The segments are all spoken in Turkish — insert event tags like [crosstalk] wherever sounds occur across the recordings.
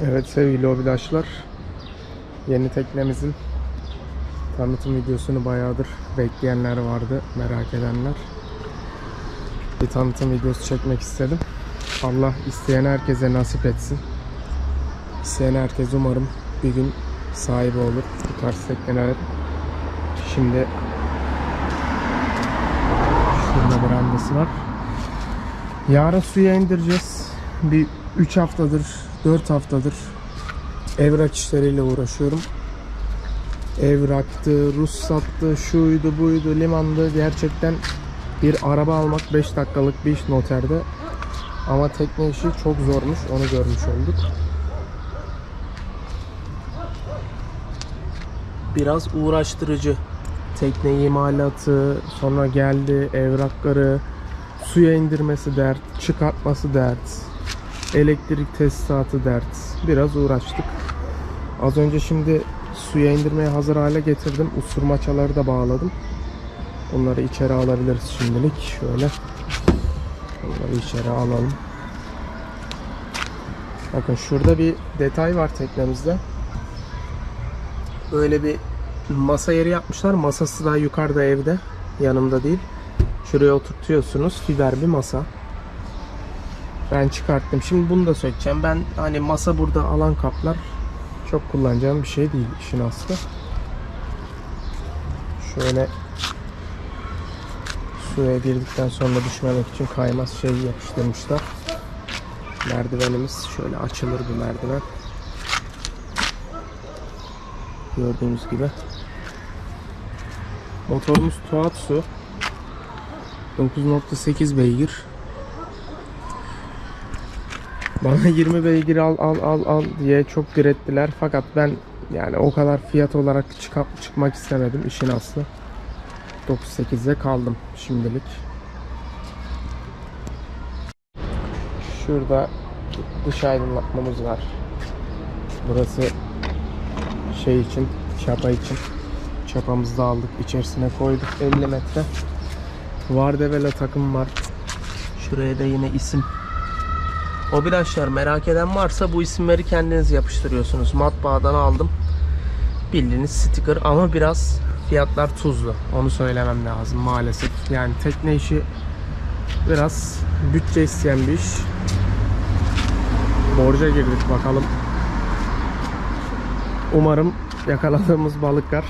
Evet sevgili hobidaşlar. Yeni teknemizin tanıtım videosunu bayağıdır bekleyenler vardı, merak edenler. Bir tanıtım videosu çekmek istedim. Allah isteyen herkese nasip etsin. İsteyen herkes umarım bir gün sahibi olur bu tarz tekneler. Şimdi şurada bir andası var. Yarın suya indireceğiz. Bir 3 haftadır, 4 haftadır evrak işleriyle uğraşıyorum. Evraktı, ruhsattı, şuydu buydu, limandı. Gerçekten bir araba almak 5 dakikalık bir iş noterde. Ama tekne işi çok zormuş, onu görmüş olduk. Biraz uğraştırıcı. Tekne imalatı, sonra geldi evrakları, suya indirmesi dert, çıkartması dert, elektrik tesisatı dert. Biraz uğraştık. Az önce şimdi suya indirmeye hazır hale getirdim. Usurmaçaları da bağladım. Onları içeri alabiliriz şimdilik. Şöyle. Onları içeri alalım. Bakın şurada bir detay var teknemizde. Böyle bir masa yeri yapmışlar. Masası da yukarıda evde. Yanımda değil. Şuraya oturtuyorsunuz. Fiber bir masa. Ben çıkarttım. Şimdi bunu da sökeceğim. Ben hani masa burada alan kaplar. Çok kullanacağım bir şey değil işin aslı. Şöyle suya girdikten sonra düşmemek için kaymaz şey yapıştırmışlar. Merdivenimiz şöyle açılır bir merdiven. Gördüğünüz gibi. Motorumuz Tohatsu. 9.8 beygir. Bana [laughs] 20 beygir al al al al diye çok direttiler fakat ben yani o kadar fiyat olarak çıkıp çıkmak istemedim işin aslı. 9.8'de kaldım şimdilik. Şurada dış aydınlatmamız var. Burası şey için, çapa için. Çapamızı da aldık, içerisine koyduk 50 metre. Vardevela takım var. Şuraya da yine isim. Hobidaşlar merak eden varsa bu isimleri kendiniz yapıştırıyorsunuz. Matbaadan aldım. Bildiğiniz sticker ama biraz fiyatlar tuzlu. Onu söylemem lazım maalesef. Yani tekne işi biraz bütçe isteyen bir iş. Borca girdik bakalım. Umarım yakaladığımız balıklar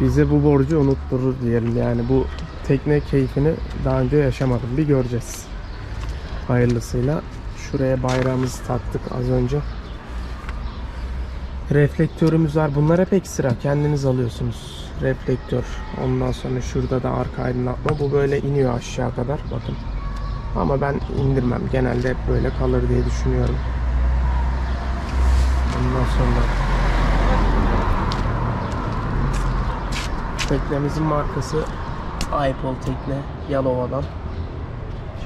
bize bu borcu unutturur diyelim. Yani bu tekne keyfini daha önce yaşamadım. Bir göreceğiz. Hayırlısıyla. Şuraya bayrağımızı taktık az önce. Reflektörümüz var. Bunlar hep ekstra. Kendiniz alıyorsunuz. Reflektör. Ondan sonra şurada da arka aydınlatma. Bu böyle iniyor aşağı kadar. Bakın. Ama ben indirmem. Genelde hep böyle kalır diye düşünüyorum. Ondan sonra teknemizin markası iPol tekne Yalova'dan.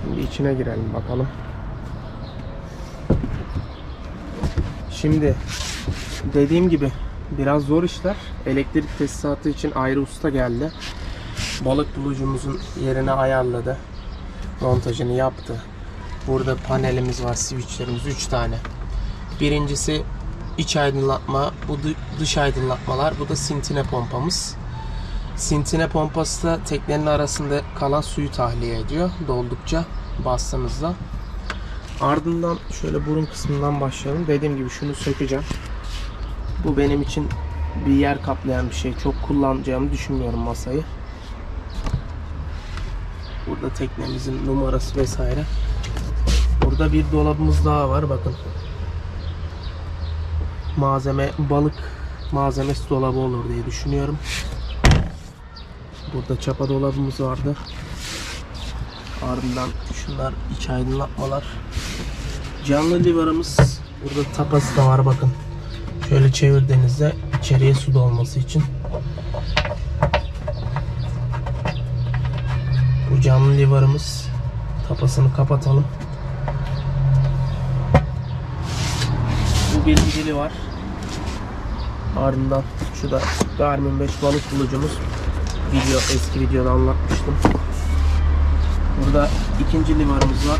Şimdi içine girelim bakalım. Şimdi dediğim gibi biraz zor işler. Elektrik tesisatı için ayrı usta geldi. Balık bulucumuzun yerine ayarladı. Montajını yaptı. Burada panelimiz var, switchlerimiz 3 tane. Birincisi iç aydınlatma, bu dı- dış aydınlatmalar, bu da sintine pompamız. Sintine pompası da teknenin arasında kalan suyu tahliye ediyor doldukça bastığınızda. Ardından şöyle burun kısmından başlayalım. Dediğim gibi şunu sökeceğim. Bu benim için bir yer kaplayan bir şey. Çok kullanacağımı düşünmüyorum masayı. Burada teknemizin numarası vesaire. Burada bir dolabımız daha var bakın. Malzeme balık malzemesi dolabı olur diye düşünüyorum. Burada çapa dolabımız vardı. Ardından şunlar iç aydınlatmalar. Canlı livarımız burada tapası da var bakın. Şöyle çevirdiğinizde içeriye su dolması için. Bu canlı livarımız. Tapasını kapatalım. Bu bir dili var. Ardından şu da Garmin 5 balık bulucumuz. Video eski videoda anlatmıştım. Burada ikinci livarımız var.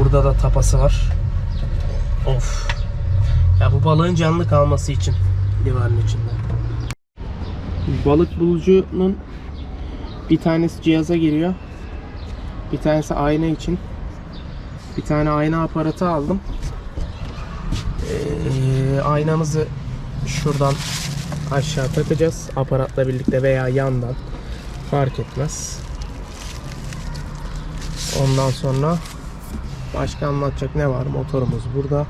Burada da tapası var. Of. Ya bu balığın canlı kalması için livarın içinde. Balık bulucunun bir tanesi cihaza giriyor. Bir tanesi ayna için. Bir tane ayna aparatı aldım. Ee, aynamızı şuradan aşağı takacağız. Aparatla birlikte veya yandan. Fark etmez. Ondan sonra başka anlatacak ne var? Motorumuz burada.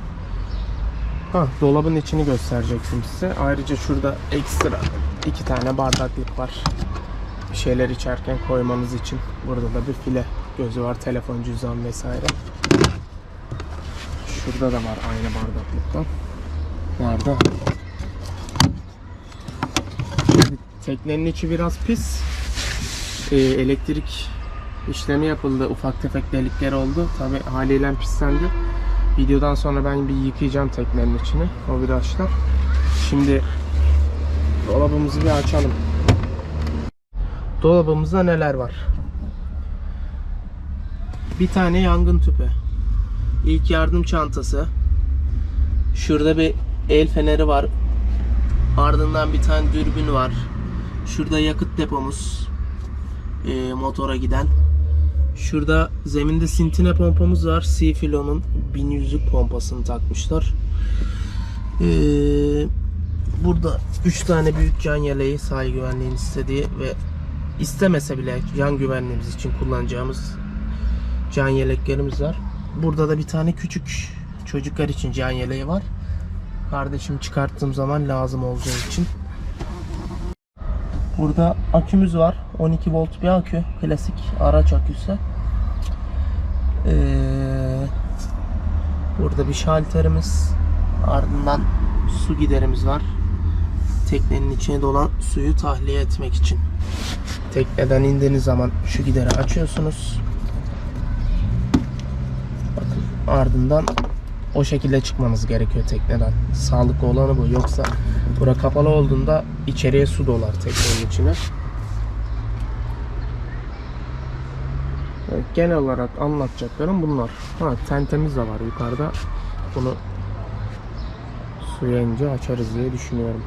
Ha, dolabın içini gösterecektim size. Ayrıca şurada ekstra iki tane bardaklık var. Bir şeyler içerken koymanız için. Burada da bir file gözü var. Telefon, cüzdan vesaire. Şurada da var aynı bardaklıktan. Nerede? Teknenin içi biraz pis. Ee, elektrik işlemi yapıldı. Ufak tefek delikler oldu. Tabi haliyle pislendi. Videodan sonra ben bir yıkayacağım teknenin içini. O virajlar. Şimdi dolabımızı bir açalım. Dolabımızda neler var? Bir tane yangın tüpü. İlk yardım çantası. Şurada bir el feneri var. Ardından bir tane dürbün var. Şurada yakıt depomuz. Ee, motora giden. Şurada zeminde sintine pompamız var. Seafilo'nun 1100'lük pompasını takmışlar. Ee, burada 3 tane büyük can yeleği sahil güvenliğin istediği ve istemese bile can güvenliğimiz için kullanacağımız can yeleklerimiz var. Burada da bir tane küçük çocuklar için can yeleği var. Kardeşim çıkarttığım zaman lazım olacağı için. Burada akümüz var. 12 volt bir akü. Klasik araç aküsü. Ee, burada bir şalterimiz. Ardından su giderimiz var. Teknenin içine dolan suyu tahliye etmek için. Tekneden indiğiniz zaman şu gideri açıyorsunuz. Bakın ardından o şekilde çıkmanız gerekiyor tekneden. Sağlıklı olanı bu. Yoksa bura kapalı olduğunda içeriye su dolar teknenin içine. Evet, genel olarak anlatacaklarım bunlar. Ha tentemiz de var yukarıda. Bunu suya ince açarız diye düşünüyorum.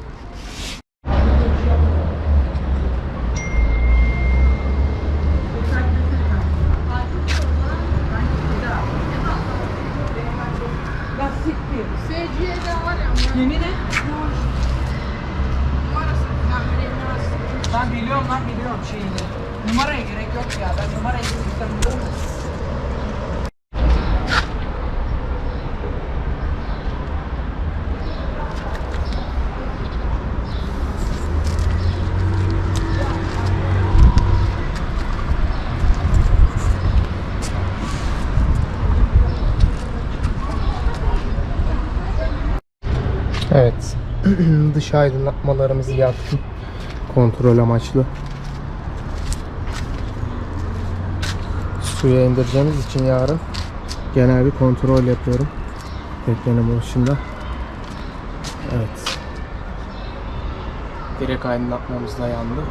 Ben biliyorum lan biliyorum şeyini. Numaraya gerek yok ya. Ben numarayı istemiyorum. Evet. [clears throat] Dış aydınlatmalarımızı yaptım. Kontrol amaçlı. Suya indireceğimiz için yarın genel bir kontrol yapıyorum. Teknenin başında. Evet. Direkt aydınlatmamız da yandı.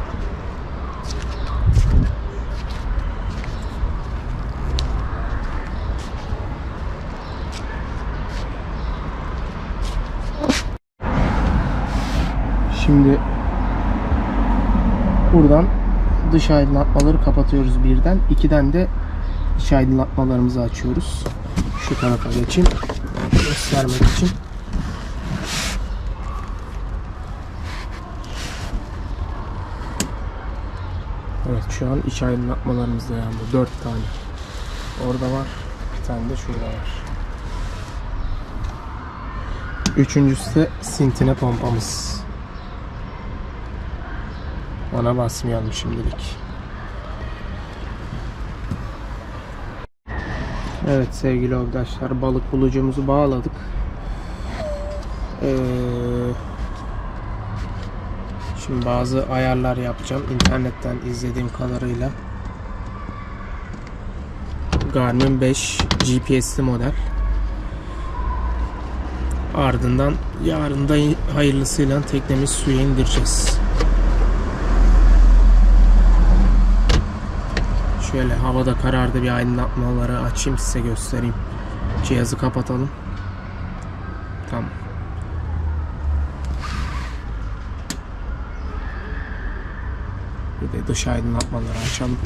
Şimdi buradan dış aydınlatmaları kapatıyoruz birden. İkiden de iç aydınlatmalarımızı açıyoruz. Şu tarafa geçeyim. Göstermek için. Evet şu an iç aydınlatmalarımız da yandı. 4 tane. Orada var. Bir tane de şurada var. Üçüncüsü de sintine pompamız. Ona basmayalım şimdilik. Evet sevgili arkadaşlar balık bulucumuzu bağladık. Ee, şimdi bazı ayarlar yapacağım internetten izlediğim kadarıyla. Garmin 5 GPS'li model. Ardından yarın da hayırlısıyla teknemiz suya indireceğiz. Şöyle havada karardı bir aydınlatmaları açayım size göstereyim. Cihazı kapatalım. Tamam. Bir de dış aydınlatmaları açalım.